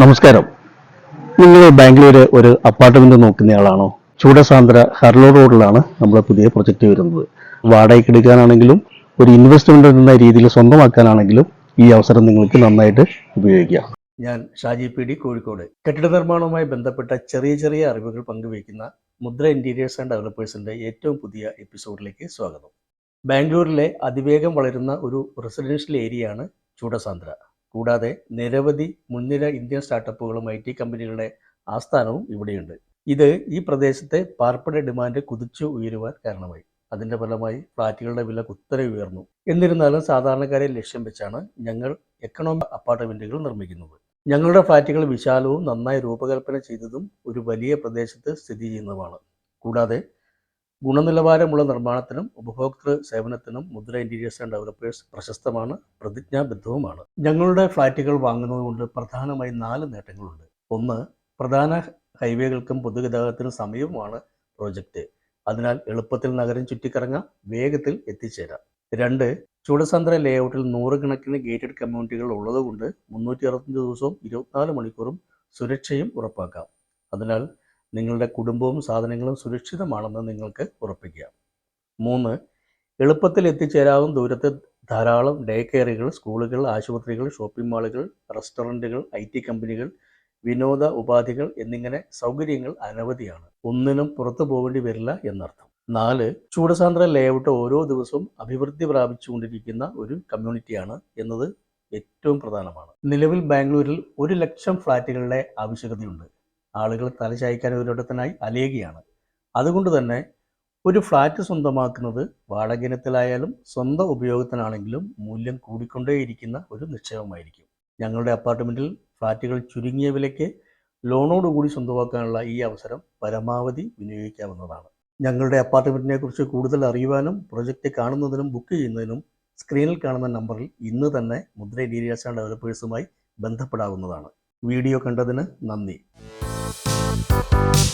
നമസ്കാരം. നിങ്ങൾ ബാംഗ്ലൂര് ഒരു അപ്പാർട്ട്മെന്റ് നോക്കുന്നയാളാണോ ചൂടസാന്ദ്ര ഹർലോ റോഡിലാണ് നമ്മുടെ പുതിയ പ്രൊജക്റ്റ് വരുന്നത്. വാടകയ്ക്ക് എടുക്കാനാണെങ്കിലും ഒരു ഇൻവെസ്റ്റ്മെന്റ് എന്ന രീതിയിൽ സ്വന്തമാക്കാനാണെങ്കിലും ഈ അവസരം നിങ്ങൾക്ക് നന്നായിട്ട് ഉപയോഗിക്കാം. ഞാൻ ഷാജി പി ഡി കോഴിക്കോട്. കെട്ടിട നിർമ്മാണവുമായി ബന്ധപ്പെട്ട ചെറിയ ചെറിയ അറിവുകൾ പങ്കുവയ്ക്കുന്ന മുദ്ര ഇന്റീരിയേഴ്സ് ആൻഡ് ഡെവലപ്പേഴ്സിന്റെ ഏറ്റവും പുതിയ എപ്പിസോഡിലേക്ക് സ്വാഗതം. ബാംഗ്ലൂരിലെ അതിവേഗം വളരുന്ന ഒരു റെസിഡൻഷ്യൽ ഏരിയയാണ് ചൂടസാന്ദ്ര. കൂടാതെ നിരവധി മുൻനിര ഇന്ത്യൻ സ്റ്റാർട്ടപ്പുകളും ഐ ടി കമ്പനികളുടെ ആസ്ഥാനവും ഇവിടെയുണ്ട്. ഇത് ഈ പ്രദേശത്തെ പാർപ്പിട ഡിമാൻഡ് കുതിച്ചു ഉയരുവാൻ കാരണമായി. അതിന്റെ ഫലമായി ഫ്ളാറ്റുകളുടെ വില കുത്തനെ ഉയർന്നു. എന്നിരുന്നാലും സാധാരണക്കാരെ ലക്ഷ്യം വെച്ചാണ് ഞങ്ങൾ എക്കണോമിക് അപ്പാർട്ട്മെന്റുകൾ നിർമ്മിക്കുന്നത്. ഞങ്ങളുടെ ഫ്ളാറ്റുകൾ വിശാലവും നന്നായി രൂപകൽപ്പന ചെയ്തതും ഒരു വലിയ പ്രദേശത്ത് സ്ഥിതി ചെയ്യുന്നതുമാണ്. കൂടാതെ ഗുണനിലവാരമുള്ള നിർമ്മാണത്തിനും ഉപഭോക്തൃ സേവനത്തിനും മുദ്ര ഇന്റീരിയേഴ്സ് ആൻഡ് ഡെവലപ്പേഴ്സ് പ്രശസ്തമാണ് പ്രതിജ്ഞാബദ്ധവുമാണ്. ഞങ്ങളുടെ ഫ്ളാറ്റുകൾ വാങ്ങുന്നതുകൊണ്ട് പ്രധാനമായും നാല് നേട്ടങ്ങളുണ്ട്. ഒന്ന് പ്രധാന ഹൈവേകൾക്കും പൊതുഗതാഗതത്തിനും സമീപമാണ് പ്രോജക്റ്റ്. അതിനാൽ എളുപ്പത്തിൽ നഗരം ചുറ്റിക്കറങ്ങാം വേഗത്തിൽ എത്തിച്ചേരാം. രണ്ട് ചൂടസാന്ദ്ര ലേഔട്ടിൽ നൂറുകണക്കിന് ഗേറ്റഡ് കമ്മ്യൂണിറ്റികൾ ഉള്ളതുകൊണ്ട് മുന്നൂറ്റി അറുപത്തഞ്ച് ദിവസവും ഇരുപത്തിനാല് മണിക്കൂറും സുരക്ഷയും ഉറപ്പാക്കാം. അതിനാൽ നിങ്ങളുടെ കുടുംബവും സാധനങ്ങളും സുരക്ഷിതമാണെന്ന് നിങ്ങൾക്ക് ഉറപ്പിക്കാം മൂന്ന് എളുപ്പത്തിൽ എത്തിച്ചേരാവുന്ന ദൂരത്ത് ധാരാളം ഡേ കെയറുകൾ സ്കൂളുകൾ ആശുപത്രികൾ ഷോപ്പിംഗ് മാളുകൾ റെസ്റ്റോറന്റുകൾ ഐ ടി കമ്പനികൾ വിനോദ ഉപാധികൾ എന്നിങ്ങനെ സൗകര്യങ്ങൾ അനവധിയാണ്. ഒന്നിനും പുറത്തു പോകേണ്ടി വരില്ല എന്നർത്ഥം. നാല് ചൂടസാന്ദ്ര ലേഔട്ട് ഓരോ ദിവസവും അഭിവൃദ്ധി പ്രാപിച്ചുകൊണ്ടിരിക്കുന്ന ഒരു കമ്മ്യൂണിറ്റിയാണ് എന്നത് ഏറ്റവും പ്രധാനമാണ്. നിലവിൽ ബാംഗ്ലൂരിൽ ഒരു ലക്ഷം ഫ്ളാറ്റുകളുടെ ആവശ്യകതയുണ്ട്. ആളുകൾ തലചായ്ക്കാൻ ഒരിടത്തിനായി അലയുകയാണ്. അതുകൊണ്ട് തന്നെ ഒരു ഫ്ലാറ്റ് സ്വന്തമാക്കുന്നത് വാടകയിനത്തിലായാലും സ്വന്തം ഉപയോഗത്തിനാണെങ്കിലും മൂല്യം കൂടിക്കൊണ്ടേയിരിക്കുന്ന ഒരു നിക്ഷേപമായിരിക്കും. ഞങ്ങളുടെ അപ്പാർട്ട്മെന്റിൽ ഫ്ലാറ്റുകൾ ചുരുങ്ങിയ വിലയ്ക്ക് ലോണോടുകൂടി സ്വന്തമാക്കാനുള്ള ഈ അവസരം പരമാവധി വിനിയോഗിക്കാവുന്നതാണ്. ഞങ്ങളുടെ അപ്പാർട്ട്മെന്റിനെ കുറിച്ച് കൂടുതൽ അറിയുവാനും പ്രൊജക്റ്റ് കാണുന്നതിനും ബുക്ക് ചെയ്യുന്നതിനും സ്ക്രീനിൽ കാണുന്ന നമ്പറിൽ ഇന്ന് തന്നെ മുദ്ര ആൻഡ് ഡെവലപ്പേഴ്സുമായി ബന്ധപ്പെടാവുന്നതാണ്. വീഡിയോ കണ്ടതിന് നന്ദി. you